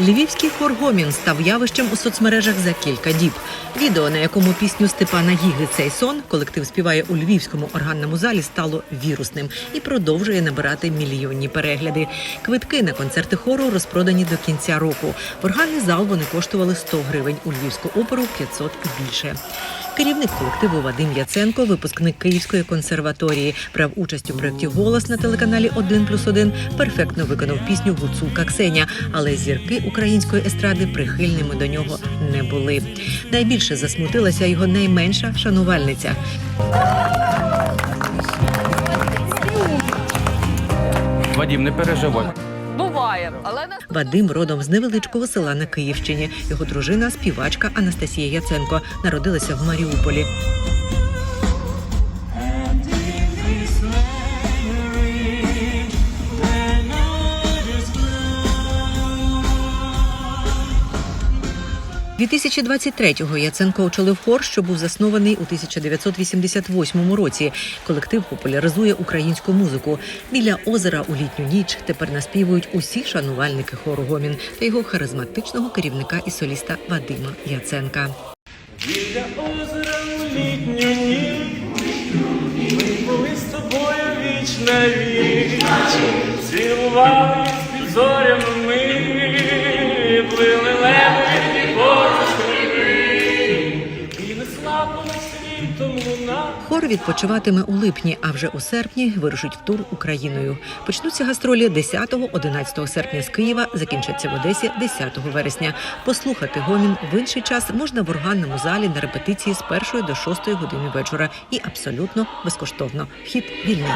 Львівський хор Гомін став явищем у соцмережах за кілька діб. Відео, на якому пісню Степана Гіги цей сон колектив співає у львівському органному залі, стало вірусним і продовжує набирати мільйонні перегляди. Квитки на концерти хору розпродані до кінця року. В органний зал вони коштували 100 гривень, у львівську оперу 500 і більше. Керівник колективу Вадим Яценко, випускник Київської консерваторії, брав участь у проєкті Голос на телеканалі 1 плюс 1, перфектно виконав пісню Гуцулка Ксеня, але зірки української естради прихильними до нього не були. Найбільше засмутилася його найменша шанувальниця. Вадім, не переживай. Буває, але Вадим родом з невеличкого села на Київщині. Його дружина, співачка Анастасія Яценко, народилася в Маріуполі. – 2023-го Яценко очолив хор, що був заснований у 1988 році. Колектив популяризує українську музику. Біля озера у літню ніч тепер наспівують усі шанувальники хору Гомін та його харизматичного керівника і соліста Вадима Яценка. Біля озера у літню ніч Ми з тобою віч на віч Цілувались під зорями Хор відпочиватиме у липні, а вже у серпні вирушить в тур Україною. Почнуться гастролі 10-11 серпня з Києва, закінчаться в Одесі 10 вересня. Послухати гомін в інший час можна в органному залі на репетиції з 1 до 6 години вечора і абсолютно безкоштовно. Вхід вільний.